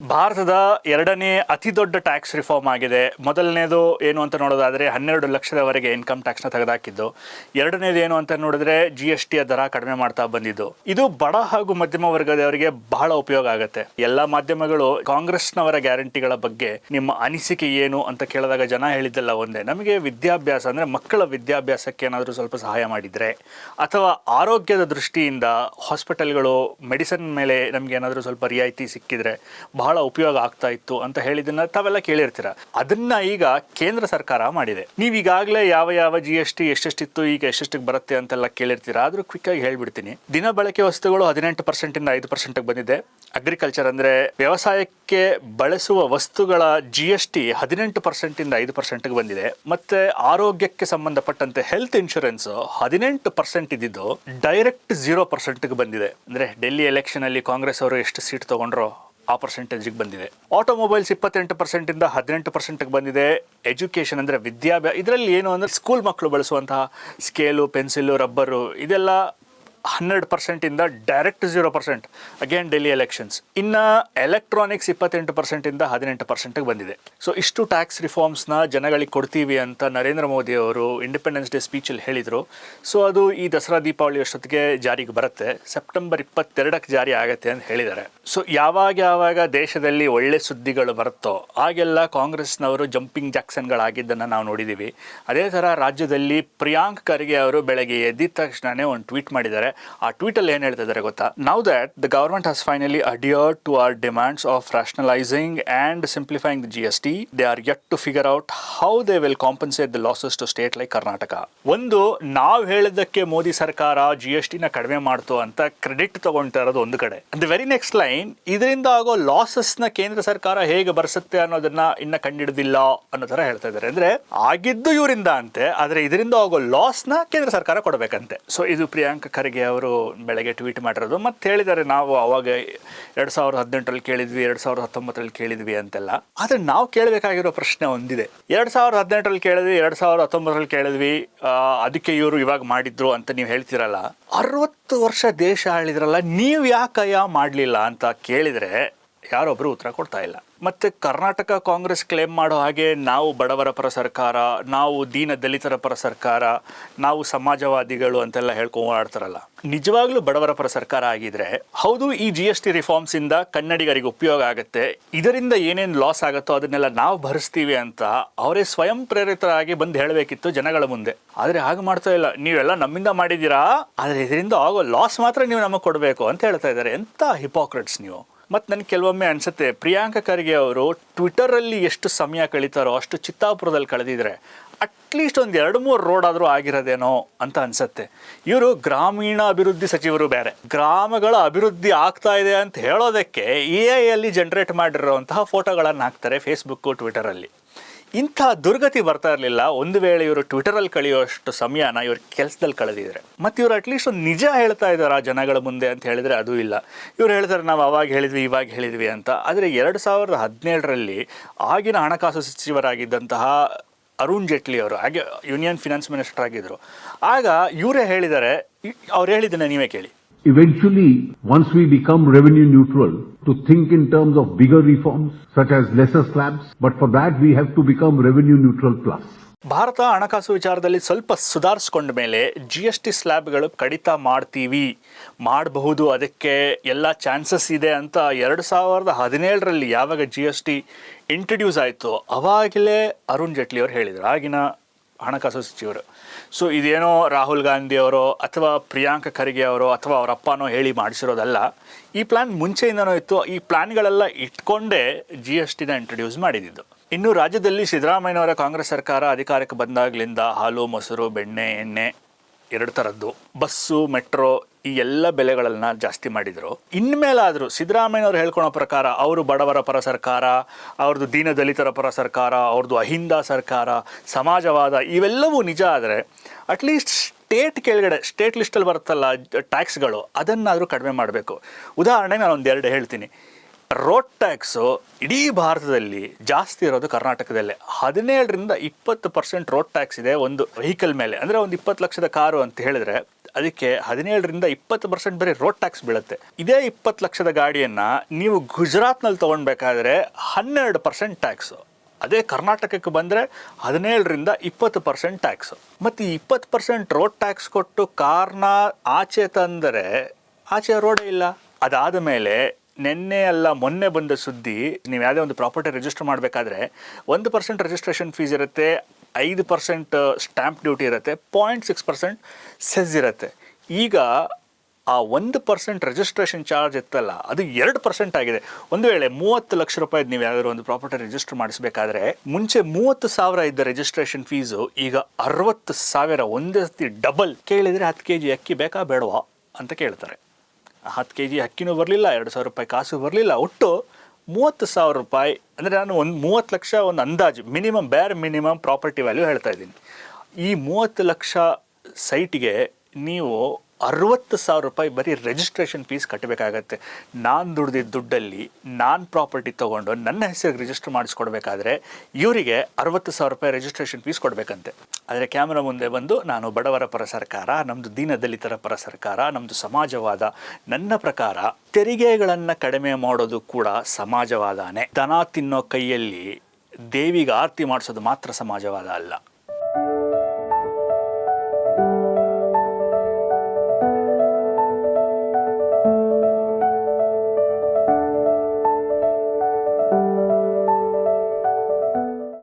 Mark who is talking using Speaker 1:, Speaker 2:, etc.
Speaker 1: ಭಾರತದ ಎರಡನೇ ಅತಿ ದೊಡ್ಡ ಟ್ಯಾಕ್ಸ್ ರಿಫಾರ್ಮ್ ಆಗಿದೆ. ಮೊದಲನೇದು ಏನು ಅಂತ ನೋಡೋದಾದ್ರೆ ಹನ್ನೆರಡು ಲಕ್ಷದವರೆಗೆ ಇನ್ಕಮ್ ಟ್ಯಾಕ್ಸ್ನ ತೆಗೆದಾಕಿದ್ದು. ಎರಡನೇದು ಏನು ಅಂತ ನೋಡಿದ್ರೆ ಜಿ ಎಸ್ ಟಿಯ ದರ ಕಡಿಮೆ ಮಾಡ್ತಾ ಬಂದಿದ್ದು. ಇದು ಬಡ ಹಾಗೂ ಮಧ್ಯಮ ವರ್ಗದವರಿಗೆ ಬಹಳ ಉಪಯೋಗ ಆಗುತ್ತೆ. ಎಲ್ಲ ಮಾಧ್ಯಮಗಳು ಕಾಂಗ್ರೆಸ್ನವರ ಗ್ಯಾರಂಟಿಗಳ ಬಗ್ಗೆ ನಿಮ್ಮ ಅನಿಸಿಕೆ ಏನು ಅಂತ ಕೇಳಿದಾಗ ಜನ ಹೇಳಿದ್ದೆಲ್ಲ ಒಂದೇ. ನಮಗೆ ವಿದ್ಯಾಭ್ಯಾಸ ಅಂದರೆ ಮಕ್ಕಳ ವಿದ್ಯಾಭ್ಯಾಸಕ್ಕೆ ಏನಾದರೂ ಸ್ವಲ್ಪ ಸಹಾಯ ಮಾಡಿದರೆ, ಅಥವಾ ಆರೋಗ್ಯದ ದೃಷ್ಟಿಯಿಂದ ಹಾಸ್ಪಿಟಲ್ಗಳು ಮೆಡಿಸನ್ ಮೇಲೆ ನಮಗೆ ಏನಾದರೂ ಸ್ವಲ್ಪ ರಿಯಾಯಿತಿ ಸಿಕ್ಕಿದ್ರೆ ಬಹಳ ಉಪಯೋಗ ಆಗ್ತಾ ಇತ್ತು ಅಂತ ಹೇಳಿದನ್ನ ತಾವೆಲ್ಲ ಕೇಳಿರ್ತೀರ. ಅದನ್ನ ಈಗ ಕೇಂದ್ರ ಸರ್ಕಾರ ಮಾಡಿದೆ. ನೀವು ಈಗಾಗಲೇ ಯಾವ ಯಾವ ಜಿ ಎಸ್ ಟಿ ಎಷ್ಟೆಷ್ಟಿತ್ತು, ಈಗ ಎಷ್ಟೆಷ್ಟಿಗೆ ಬರುತ್ತೆ ಅಂತೆಲ್ಲ ಕೇಳಿರ್ತೀರ. ಆದ್ರೂ ಕ್ವಿಕ್ ಆಗಿ ಹೇಳ್ಬಿಡ್ತೀನಿ. ದಿನ ಬಳಕೆ ವಸ್ತುಗಳು ಹದಿನೆಂಟು ಪರ್ಸೆಂಟ್ ಇಂದ ಐದು ಪರ್ಸೆಂಟ್ ಬಂದಿದೆ. ಅಗ್ರಿಕಲ್ಚರ್ ಅಂದ್ರೆ ವ್ಯವಸಾಯಕ್ಕೆ ಬಳಸುವ ವಸ್ತುಗಳ ಜಿ ಎಸ್ ಟಿ ಹದಿನೆಂಟು ಪರ್ಸೆಂಟ್ ಇಂದ ಐದು ಪರ್ಸೆಂಟ್ಗೆ ಬಂದಿದೆ. ಮತ್ತೆ ಆರೋಗ್ಯಕ್ಕೆ ಸಂಬಂಧಪಟ್ಟಂತೆ ಹೆಲ್ತ್ ಇನ್ಶೂರೆನ್ಸ್ ಹದಿನೆಂಟು ಪರ್ಸೆಂಟ್ ಇದ್ದಿದ್ದು ಡೈರೆಕ್ಟ್ ಜೀರೋ ಪರ್ಸೆಂಟ್ಗೆ ಬಂದಿದೆ. ಅಂದ್ರೆ ಡೆಲ್ಲಿ ಎಲೆಕ್ಷನ್ ಅಲ್ಲಿ ಕಾಂಗ್ರೆಸ್ ಅವರು ಎಷ್ಟು ಸೀಟ್ ತಗೊಂಡ್ರೋ ಆ ಪರ್ಸೆಂಟೇಜಿಗೆ ಬಂದಿದೆ. ಆಟೋಮೊಬೈಲ್ಸ್ ಇಪ್ಪತ್ತೆಂಟು ಪರ್ಸೆಂಟಿಂದ ಹದಿನೆಂಟು ಪರ್ಸೆಂಟ್ಗೆ ಬಂದಿದೆ. ಎಜುಕೇಷನ್ ಅಂದ್ರೆ ವಿದ್ಯಾಭ್ಯಾಸ, ಇದರಲ್ಲಿ ಏನು ಅಂದ್ರೆ ಸ್ಕೂಲ್ ಮಕ್ಕಳು ಬಳಸುವಂತಹ ಸ್ಕೇಲು ಪೆನ್ಸಿಲು ರಬ್ಬರು ಇದೆಲ್ಲ ಹನ್ನೆರಡು ಪರ್ಸೆಂಟ್ ಇಂದ direct zero percent again Delhi elections ಇನ್ನು ಎಲೆಕ್ಟ್ರಾನಿಕ್ಸ್ ಇಪ್ಪತ್ತೆಂಟು ಪರ್ಸೆಂಟಿಂದ ಹದಿನೆಂಟು ಪರ್ಸೆಂಟಿಗೆ ಬಂದಿದೆ. ಸೊ ಇಷ್ಟು ಟ್ಯಾಕ್ಸ್ ರಿಫಾರ್ಮ್ಸ್ನ ಜನಗಳಿಗೆ ಕೊಡ್ತೀವಿ ಅಂತ ನರೇಂದ್ರ ಮೋದಿ ಅವರು ಇಂಡಿಪೆಂಡೆನ್ಸ್ ಡೇ ಸ್ಪೀಚಲ್ಲಿ ಹೇಳಿದರು. ಸೊ ಅದು ಈ ದಸರಾ ದೀಪಾವಳಿ ಅಷ್ಟೊತ್ತಿಗೆ ಜಾರಿಗೆ ಬರುತ್ತೆ. ಸೆಪ್ಟೆಂಬರ್ ಇಪ್ಪತ್ತೆರಡಕ್ಕೆ ಜಾರಿ ಆಗುತ್ತೆ ಅಂತ ಹೇಳಿದ್ದಾರೆ. ಸೊ ಯಾವಾಗ ಯಾವಾಗ ದೇಶದಲ್ಲಿ ಒಳ್ಳೆ ಸುದ್ದಿಗಳು ಬರುತ್ತೋ ಆಗೆಲ್ಲ ಕಾಂಗ್ರೆಸ್ನವರು ಜಂಪಿಂಗ್ ಜಾಕ್ಸನ್ಗಳಾಗಿದ್ದನ್ನು ನಾವು ನೋಡಿದ್ದೀವಿ ಅದೇ ಥರ ರಾಜ್ಯದಲ್ಲಿ ಪ್ರಿಯಾಂಕ್ ಖರ್ಗೆ ಅವರು ಬೆಳಗ್ಗೆ ಎದ್ದಿದ ತಕ್ಷಣನೇ ಒಂದು ಟ್ವೀಟ್ ಮಾಡಿದ್ದಾರೆ. ಆ ಟ್ವೀಟಲ್ಲಿ ಏನು ಹೇಳ್ತಾ ಇದ್ದಾರೆ ಗೊತ್ತಾ? Now that the government has finally adhere to our demands of rationalising and simplifying the G S T they are yet to figure out how they will compensate the losses to state like Karnataka ಒಂದು, ನಾವು ಹೇಳಿದ್ದಕ್ಕೆ ಮೋದಿ ಸರ್ಕಾರ G S ಟಿನ ಕಡಿಮೆ ಮಾಡ್ತು ಅಂತ credit ತಗೊಳ್ತಾ ಇರೋದು ಒಂದು ಕಡೆ. ದ ವೆರಿ ನೆಕ್ಸ್ಟ್ ಲೈನ್ ಇದರಿಂದ ಆಗೋ ಲಾಸಸ್ನ ಕೇಂದ್ರ ಸರ್ಕಾರ ಹೇಗೆ ಬರ್ಸುತ್ತೆ ಅನ್ನೋದನ್ನ ಇನ್ನ ಕಂಡಿಡಿದಿಲ್ಲ ಅನ್ನೋ ತರ ಹೇಳ್ತಾ ಇದ್ದಾರೆ. ಅಂದ್ರೆ ಆಗಿದ್ದು ಇವರಿಂದ ಅಂತೆ, ಆದ್ರೆ ಇದರಿಂದ ಆಗೋ ಲಾಸ್ನ ಕೇಂದ್ರ ಸರ್ಕಾರ ಕೊಡಬೇಕಂತೆ. ಸೊ ಇದು ಪ್ರಿಯಾಂಕ ಖರ್ಗೆ ಅವರು ಬೆಳಗ್ಗೆ ಟ್ವೀಟ್ ಮಾಡಿರೋದು. ಮತ್ತು ಹೇಳಿದ್ದಾರೆ, ನಾವು ಅವಾಗ ಎರಡು ಸಾವಿರದ ಹದಿನೆಂಟರಲ್ಲಿ ಕೇಳಿದ್ವಿ, ಎರಡು ಸಾವಿರದ ಹತ್ತೊಂಬತ್ತರಲ್ಲಿ ಕೇಳಿದ್ವಿ ಅಂತೆಲ್ಲ. ಆದರೆ ನಾವು ಕೇಳಬೇಕಾಗಿರೋ ಪ್ರಶ್ನೆ ಒಂದಿದೆ. ಎರಡು ಸಾವಿರದ ಹದಿನೆಂಟರಲ್ಲಿ ಕೇಳಿದ್ವಿ, ಎರಡು ಸಾವಿರದ ಹತ್ತೊಂಬತ್ತರಲ್ಲಿ ಕೇಳಿದ್ವಿ ಅದಕ್ಕೆ ಇವರು ಇವಾಗ ಮಾಡಿದ್ರು ಅಂತ ನೀವು ಹೇಳ್ತಿರಲ್ಲ. ಅರವತ್ತು ವರ್ಷ ದೇಶ ಆಳಿದ್ರಲ್ಲ, ನೀವು ಯಾಕಯ್ಯ ಮಾಡಲಿಲ್ಲ ಅಂತ ಕೇಳಿದರೆ ಯಾರೊಬ್ಬರು ಉತ್ತರ ಕೊಡ್ತಾ ಇಲ್ಲ. ಮತ್ತೆ ಕರ್ನಾಟಕ ಕಾಂಗ್ರೆಸ್ ಕ್ಲೇಮ್ ಮಾಡೋ ಹಾಗೆ ನಾವು ಬಡವರ ಪರ ಸರ್ಕಾರ, ನಾವು ದೀನ ದಲಿತರ ಪರ ಸರ್ಕಾರ, ನಾವು ಸಮಾಜವಾದಿಗಳು ಅಂತೆಲ್ಲ ಹೇಳ್ಕೊಂಡು ಆಡ್ತಾರಲ್ಲ ನಿಜವಾಗ್ಲೂ ಬಡವರ ಪರ ಸರ್ಕಾರ ಆಗಿದ್ರೆ ಹೌದು, ಈ ಜಿ ಎಸ್ ಟಿ ರಿಫಾರ್ಮ್ಸ್ ಇಂದ ಕನ್ನಡಿಗರಿಗೆ ಉಪಯೋಗ ಆಗುತ್ತೆ. ಇದರಿಂದ ಏನೇನು ಲಾಸ್ ಆಗುತ್ತೋ ಅದನ್ನೆಲ್ಲ ನಾವು ಭರಿಸ್ತೀವಿ ಅಂತ ಅವರೇ ಸ್ವಯಂ ಪ್ರೇರಿತರಾಗಿ ಬಂದು ಹೇಳಬೇಕಿತ್ತು ಜನಗಳ ಮುಂದೆ. ಆದರೆ ಹಾಗೆ ಮಾಡ್ತಾ ಇಲ್ಲ. ನೀವೆಲ್ಲ ನಮ್ಮಿಂದ ಮಾಡಿದ್ದೀರಾ? ಆದರೆ ಇದರಿಂದ ಆಗೋ ಲಾಸ್ ಮಾತ್ರ ನೀವು ನಮಗೆ ಕೊಡಬೇಕು ಅಂತ ಹೇಳ್ತಾ ಇದ್ದಾರೆ. ಎಂಥ ಹಿಪೋಕ್ರೆಟ್ಸ್ ನೀವು. ಮತ್ತು ನನಗೆ ಕೆಲವೊಮ್ಮೆ ಅನಿಸುತ್ತೆ, ಪ್ರಿಯಾಂಕ ಖರ್ಗೆ ಅವರು ಟ್ವಿಟರಲ್ಲಿ ಎಷ್ಟು ಸಮಯ ಕಳೀತಾರೋ, ಅಷ್ಟು ಚಿತ್ತಾಪುರದಲ್ಲಿ ಕಳೆದಿದ್ರೆ ಅಟ್ಲೀಸ್ಟ್ ಒಂದು ಎರಡು ಮೂರು ರೋಡ್ ಆದರೂ ಆಗಿರೋದೇನೋ ಅಂತ ಅನಿಸುತ್ತೆ. ಇವರು ಗ್ರಾಮೀಣ ಅಭಿವೃದ್ಧಿ ಸಚಿವರು ಬೇರೆ. ಗ್ರಾಮಗಳ ಅಭಿವೃದ್ಧಿ ಆಗ್ತಾ ಇದೆ ಅಂತ ಹೇಳೋದಕ್ಕೆ ಎ ಐಯಲ್ಲಿ ಜನ್ರೇಟ್ ಮಾಡಿರೋಂತಹ ಫೋಟೋಗಳನ್ನು ಹಾಕ್ತಾರೆ ಫೇಸ್ಬುಕ್ಕು ಟ್ವಿಟರಲ್ಲಿ ಇಂಥ ದುರ್ಗತಿ ಬರ್ತಾ ಇರಲಿಲ್ಲ. ಒಂದು ವೇಳೆ ಇವರು ಟ್ವಿಟರಲ್ಲಿ ಕಳೆಯುವಷ್ಟು ಸಮಯನ ಇವರು ಕೆಲಸದಲ್ಲಿ ಕಳೆದಿದ್ದಾರೆ ಮತ್ತು ಇವರು ಅಟ್ಲೀಸ್ಟ್ ಒಂದು ನಿಜ ಹೇಳ್ತಾ ಇದ್ದಾರೆ ಆ ಜನಗಳ ಮುಂದೆ ಅಂತ ಹೇಳಿದರೆ ಅದು ಇಲ್ಲ. ಇವ್ರು ಹೇಳ್ತಾರೆ, ನಾವು ಅವಾಗ ಹೇಳಿದ್ವಿ, ಇವಾಗ ಹೇಳಿದ್ವಿ ಅಂತ. ಆದರೆ ಎರಡು ಸಾವಿರದ ಹದಿನೇಳರಲ್ಲಿ ಆಗಿನ ಹಣಕಾಸು ಸಚಿವರಾಗಿದ್ದಂತಹ ಅರುಣ್ ಜೇಟ್ಲಿ ಅವರು, ಹಾಗೆ ಯೂನಿಯನ್ ಫಿನಾನ್ಸ್ ಮಿನಿಸ್ಟರ್ ಆಗಿದ್ದರು ಆಗ ಇವರೇ ಹೇಳಿದ್ದಾರೆ ಅವ್ರು ಹೇಳಿದ್ದನ್ನ ನೀವೇ ಕೇಳಿ.
Speaker 2: Eventually, once we become revenue neutral, to think in terms of bigger reforms such as lesser slabs, but for that we have to become revenue neutral plus.
Speaker 1: Bharat ಹಣಕಾಸು ವಿಚಾರದಲ್ಲಿ ಸ್ವಲ್ಪ ಸುಧಾರಿಸ್ಕೊಂಡ ಮೇಲೆ ಜಿ ಎಸ್ ಟಿ ಸ್ಲ್ಯಾಬ್ಗಳು ಕಡಿತ ಮಾಡ್ತೀವಿ ಮಾಡಬಹುದು ಅದಕ್ಕೆ ಎಲ್ಲ ಚಾನ್ಸಸ್ ಇದೆ ಅಂತ ಎರಡು ಸಾವಿರದ ಹದಿನೇಳರಲ್ಲಿ ಯಾವಾಗ ಜಿ ಎಸ್ ಟಿ ಇಂಟ್ರಡ್ಯೂಸ್ ಆಯಿತು ಅವಾಗಲೇ ಅರುಣ್ ಜೇಟ್ಲಿ ಅವರು ಹೇಳಿದರು ಆಗಿನ ಹಣಕಾಸು ಸಚಿವರು. ಸೊ ಇದೇನೋ ರಾಹುಲ್ ಗಾಂಧಿ ಅವರೋ ಅಥವಾ ಪ್ರಿಯಾಂಕ ಖರ್ಗೆ ಅವರೋ ಅಥವಾ ಅವರ ಅಪ್ಪನೋ ಹೇಳಿ ಮಾಡಿಸಿರೋದಲ್ಲ, ಈ ಪ್ಲಾನ್ ಮುಂಚೆಯಿಂದನೂ ಇತ್ತು. ಈ ಪ್ಲಾನ್ಗಳೆಲ್ಲ ಇಟ್ಕೊಂಡೇ ಜಿ ಎಸ್ ಟಿನ ಇಂಟ್ರೊಡ್ಯೂಸ್ ಮಾಡಿದ್ದು ಇನ್ನು ರಾಜ್ಯದಲ್ಲಿ ಸಿದ್ದರಾಮಯ್ಯನವರ ಕಾಂಗ್ರೆಸ್ ಸರ್ಕಾರ ಅಧಿಕಾರಕ್ಕೆ ಬಂದಾಗಲಿಂದ ಹಾಲು, ಮೊಸರು, ಬೆಣ್ಣೆ, ಎಣ್ಣೆ ಎರಡು ಥರದ್ದು. ಬಸ್ಸು, ಮೆಟ್ರೋ ಈ ಎಲ್ಲ ಬೆಲೆಗಳನ್ನ ಜಾಸ್ತಿ ಮಾಡಿದರು. ಇನ್ಮೇಲಾದರೂ ಸಿದ್ದರಾಮಯ್ಯನವರು ಹೇಳ್ಕೊಳೋ ಪ್ರಕಾರ ಅವರು ಬಡವರ ಪರ ಸರ್ಕಾರ ಅವ್ರದ್ದು ದೀನ ದಲಿತರ ಪರ ಸರ್ಕಾರ ಅವ್ರದ್ದು ಅಹಿಂದ ಸರ್ಕಾರ, ಸಮಾಜವಾದ ಇವೆಲ್ಲವೂ ನಿಜ ಆದರೆ ಅಟ್ಲೀಸ್ಟ್ ಸ್ಟೇಟ್ ಕೆಳಗಡೆ ಸ್ಟೇಟ್ ಲಿಸ್ಟಲ್ಲಿ ಬರುತ್ತಲ್ಲ ಟ್ಯಾಕ್ಸ್ಗಳು ಅದನ್ನಾದರೂ ಕಡಿಮೆ ಮಾಡಬೇಕು. ಉದಾಹರಣೆಗೆ ನಾನು ಒಂದೆರಡು ಹೇಳ್ತೀನಿ. ರೋಡ್ ಟ್ಯಾಕ್ಸು ಇಡೀ ಭಾರತದಲ್ಲಿ ಜಾಸ್ತಿ ಇರೋದು ಕರ್ನಾಟಕದಲ್ಲೇ. ಹದಿನೇಳರಿಂದ ಇಪ್ಪತ್ತು ಪರ್ಸೆಂಟ್ ರೋಡ್ ಟ್ಯಾಕ್ಸ್ ಇದೆ ಒಂದು ವೆಹಿಕಲ್ ಮೇಲೆ. ಅಂದರೆ ಒಂದು ಇಪ್ಪತ್ತು ಲಕ್ಷದ ಕಾರು ಅಂತ ಹೇಳಿದ್ರೆ ಅದಕ್ಕೆ ಹದಿನೇಳರಿಂದ ಇಪ್ಪತ್ತು ಪರ್ಸೆಂಟ್ ಬರೀ ರೋಡ್ ಟ್ಯಾಕ್ಸ್ ಬೀಳುತ್ತೆ. ಇದೇ ಇಪ್ಪತ್ತು ಲಕ್ಷದ ಗಾಡಿಯನ್ನು ನೀವು ಗುಜರಾತ್ನಲ್ಲಿ ತೊಗೊಳ್ಬೇಕಾದ್ರೆ ಹನ್ನೆರಡು ಪರ್ಸೆಂಟ್ ಟ್ಯಾಕ್ಸು ಅದೇ ಕರ್ನಾಟಕಕ್ಕೆ ಬಂದರೆ ಹದಿನೇಳರಿಂದ ಇಪ್ಪತ್ತು ಪರ್ಸೆಂಟ್ ಟ್ಯಾಕ್ಸು ಮತ್ತು ಈ ಇಪ್ಪತ್ತು ಪರ್ಸೆಂಟ್ ರೋಡ್ ಟ್ಯಾಕ್ಸ್ ಕೊಟ್ಟು ಕಾರ್ನ ಆಚೆ ತಂದರೆ ಆಚೆ ರೋಡೇ ಇಲ್ಲ. ಅದಾದ ಮೇಲೆ ನಿನ್ನೆ ಅಲ್ಲ, ಮೊನ್ನೆ ಬಂದ ಸುದ್ದಿ, ನೀವು ಯಾವುದೇ ಒಂದು ಪ್ರಾಪರ್ಟಿ ರಿಜಿಸ್ಟರ್ ಮಾಡಬೇಕಾದ್ರೆ ಒಂದು ಪರ್ಸೆಂಟ್ ರಿಜಿಸ್ಟ್ರೇಷನ್ ಫೀಸ್ ಇರುತ್ತೆ, ಐದು ಪರ್ಸೆಂಟ್ ಸ್ಟ್ಯಾಂಪ್ ಡ್ಯೂಟಿ ಇರುತ್ತೆ ಪಾಯಿಂಟ್ ಸಿಕ್ಸ್ ಪರ್ಸೆಂಟ್ ಸೆಸ್ ಇರುತ್ತೆ. ಈಗ ಆ ಒಂದು ಪರ್ಸೆಂಟ್ ರಿಜಿಸ್ಟ್ರೇಷನ್ ಚಾರ್ಜ್ ಇತ್ತಲ್ಲ, ಅದು ಎರಡು ಪರ್ಸೆಂಟ್ ಆಗಿದೆ. ಒಂದು ವೇಳೆ ಮೂವತ್ತು ಲಕ್ಷ ರೂಪಾಯಿ ನೀವು ಯಾವ್ದಾದ್ರು ಒಂದು ಪ್ರಾಪರ್ಟಿ ರಿಜಿಸ್ಟರ್ ಮಾಡಿಸಬೇಕಾದ್ರೆ, ಮುಂಚೆ ಮೂವತ್ತು ಸಾವಿರ ಇದ್ದ ರಿಜಿಸ್ಟ್ರೇಷನ್ ಫೀಸು ಈಗ ಅರವತ್ತು ಸಾವಿರ, ಒಂದೇ ಸತಿ ಡಬಲ್ ಕೇಳಿದರೆ ಹತ್ತು ಕೆ ಜಿ ಅಕ್ಕಿ ಬೇಕಾ ಬೇಡವಾ ಅಂತ ಕೇಳ್ತಾರೆ. ಹತ್ತು ಕೆ ಜಿ ಅಕ್ಕಿನೂ ಬರಲಿಲ್ಲ, ಎರಡು ಸಾವಿರ ರೂಪಾಯಿ ಕಾಸು ಬರಲಿಲ್ಲ. ಒಟ್ಟು ಮೂವತ್ತು ಸಾವಿರ ರೂಪಾಯಿ, ಅಂದರೆ ನಾನು ಒಂದು ಮೂವತ್ತು ಲಕ್ಷ ಒಂದು ಅಂದಾಜು, ಮಿನಿಮಮ್ ಬೇರೆ ಮಿನಿಮಮ್ ಪ್ರಾಪರ್ಟಿ ವ್ಯಾಲ್ಯೂ ಹೇಳ್ತಾ ಇದ್ದೀನಿ. ಈ ಮೂವತ್ತು ಲಕ್ಷ ಸೈಟಿಗೆ ನೀವು ಅರವತ್ತು ಸಾವಿರ ರೂಪಾಯಿ ಬರೀ ರಿಜಿಸ್ಟ್ರೇಷನ್ ಫೀಸ್ ಕಟ್ಟಬೇಕಾಗತ್ತೆ ನಾನು ದುಡ್ದಿದ್ದ ದುಡ್ಡಲ್ಲಿ ನಾನು ಪ್ರಾಪರ್ಟಿ ತೊಗೊಂಡು ನನ್ನ ಹೆಸರಿಗೆ ರಿಜಿಸ್ಟರ್ ಮಾಡಿಸ್ಕೊಡ್ಬೇಕಾದ್ರೆ ಇವರಿಗೆ ಅರವತ್ತು ಸಾವಿರ ರೂಪಾಯಿ ರಿಜಿಸ್ಟ್ರೇಷನ್ ಫೀಸ್ ಕೊಡಬೇಕಂತೆ. ಆದರೆ ಕ್ಯಾಮ್ರಾ ಮುಂದೆ ಬಂದು ನಾನು ಬಡವರ ಪರ ಸರ್ಕಾರ ನಮ್ಮದು ದೀನದಲಿತರ ಪರ ಸರ್ಕಾರ ನಮ್ಮದು ಸಮಾಜವಾದ ನನ್ನ ಪ್ರಕಾರ ತೆರಿಗೆಗಳನ್ನು ಕಡಿಮೆ ಮಾಡೋದು ಕೂಡ ಸಮಾಜವಾದಾನೆ. ದನ ತಿನ್ನೋ ಕೈಯಲ್ಲಿ ದೇವಿಗೆ ಆರತಿ ಮಾಡಿಸೋದು ಮಾತ್ರ ಸಮಾಜವಾದ ಅಲ್ಲ.